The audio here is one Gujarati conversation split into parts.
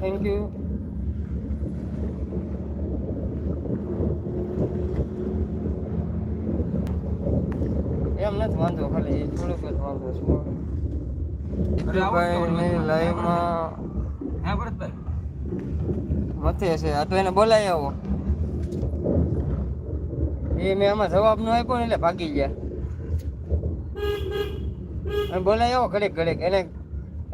થેન્ક યુ એમ નથી વાંધો ખાલી થોડુંક જ વાંધો છું ભાઈ લાઈવમાં હા ભરતભાઈ મથે છે. આ તો એને બોલાવી આવો. એ મેં આમાં જવાબ નો આપ્યો ને એટલે ભાગી ગયા. અને બોલાવી આવો ઘડીક ઘડીક. એને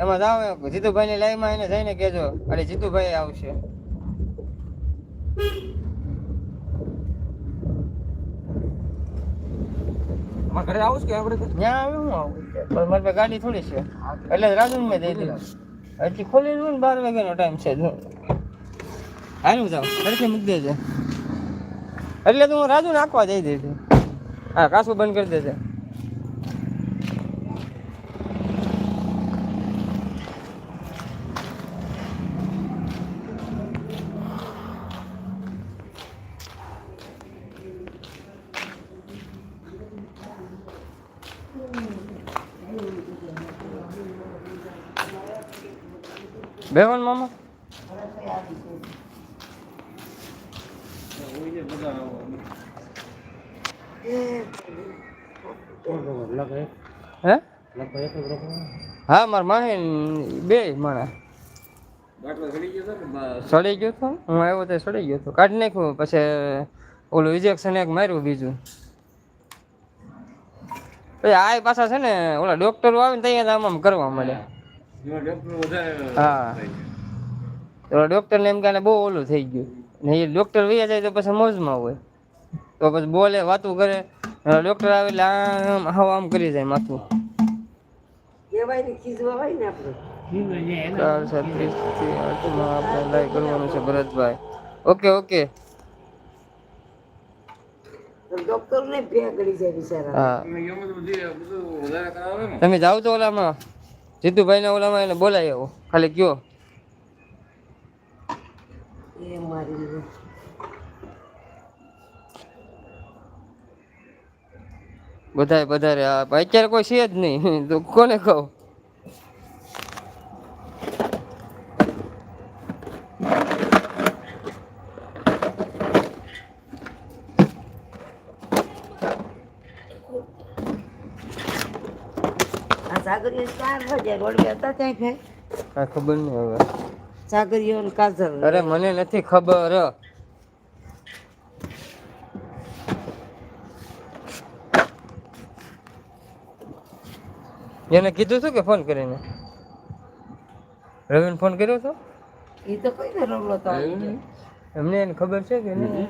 એમાં જાવ જીતુભાઈ ની લાઈવમાં એને જઈને કહેજો અરે જીતુભાઈ આવશે. ઘરે આવું કે આપણે ત્યાં આવ્યું હું આવું પણ મારી પાસે ગાડી થોડી છે. એટલે રાજુ મેં દઈ દીધું. હજી ખોલી દઉં ને બાર વાગ્યાનો ટાઈમ છે. હાલું જાવ સરખી મૂકી દેજે. એટલે તો હું રાજુ નાખવા જઈ દીધી હા કાસું બંધ કરી દેજે. બેવન મામા. હે? હા, મારા માહે બે ને સડી ગયો તો? હું આવ્યો તો સડી ગયો તો. કાઢી નાખ્યું, પછી ઓલું ઇજેક્શન એક માર્યું બીજું. પછી આ પાછા છે ને, ઓલા ડોક્ટરો આવે ને ત્યાં આમ આમ કરવા મળે એમાં ડોક્ટર વધારે હા. તો ડોક્ટરને એમ કે બહુ ઓલું થઈ ગયું. ને એ ડોક્ટર વૈયા જાય તો પછી મોજમાં હોય. તો પછી બોલે વાતું કરે. ડોક્ટર આવે એટલે આમ હાવ આમ કરી જાય માથું. કહેવાય ને ખીજવાય ને આપણે? ચાર છત્રીસથી આઠમાં આપણે લાઈવ કરવાનું છે ભરતભાઈ ઓકે ઓકે. ડોક્ટર ને ભે ગળી જાય બિચારા. હા. એમાં તો બધી બધું વધારે કરાવે ને. તમે જાઓ તો ઓલામાં. જીતુભાઈ ના ઓલામાં એને બોલાય આવો. ખાલી કયો. બધાય વધારે અત્યારે કોઈ છે જ નહીં. તો કોને કહું? સાગરીઓ ચાર વાગ્યા રોડ હતા ત્યાં ખાય કાંઈ ખબર નહીં હવે. સાગરીઓ ને કાજલ. અરે મને નથી ખબર. એને કીધું હતું કે ફોન કરીને? રવિને ફોન કર્યો છો એ તો કઈ ને રમલો તો. એમને એને ખબર છે કે નહીં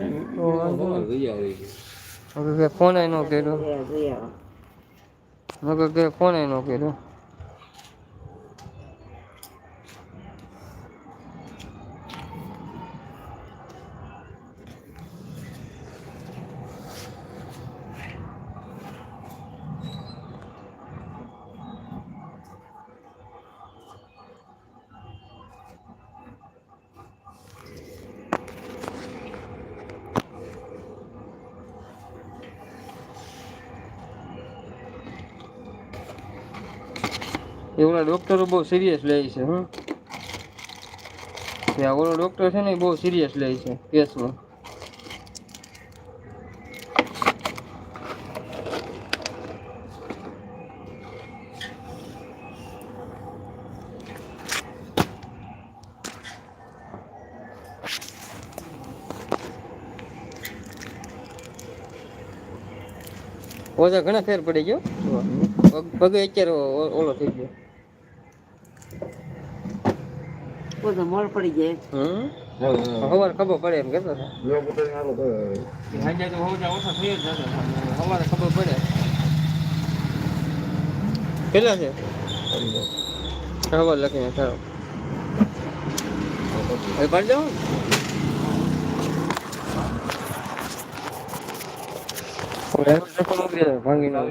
વાંધો નહીં. જઈ આવી ફોન એનો ન કર્યો હવે કે કોને ન કર્યો? એવડા ડોક્ટરો બહુ સિરિયસ લે છે હમ ત્યાં ઓલો ડોક્ટર છે ને એ બહુ સિરિયસ લે છે કેસમાં. ઓછા ઘણા ફેર પડી ગયો? પગ અત્યારે ઓલો થઈ ગયો. બધો મોડ પડી જાય. હમ? સવારે ખબર પડે એમ કહેતો હતો તો. સારું કરે સાંજે તો ઓછા થઈ જ ખબર પડે. કેટલા છે? ખબર લખીને ખરો હવે પાડી જાઓ ભાંગી ના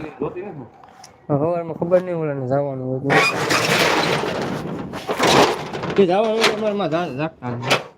સવારમાં ખબર નહીં ઓલાને જવાનું કે જવાનું હોય તો અમારે માં નહીં.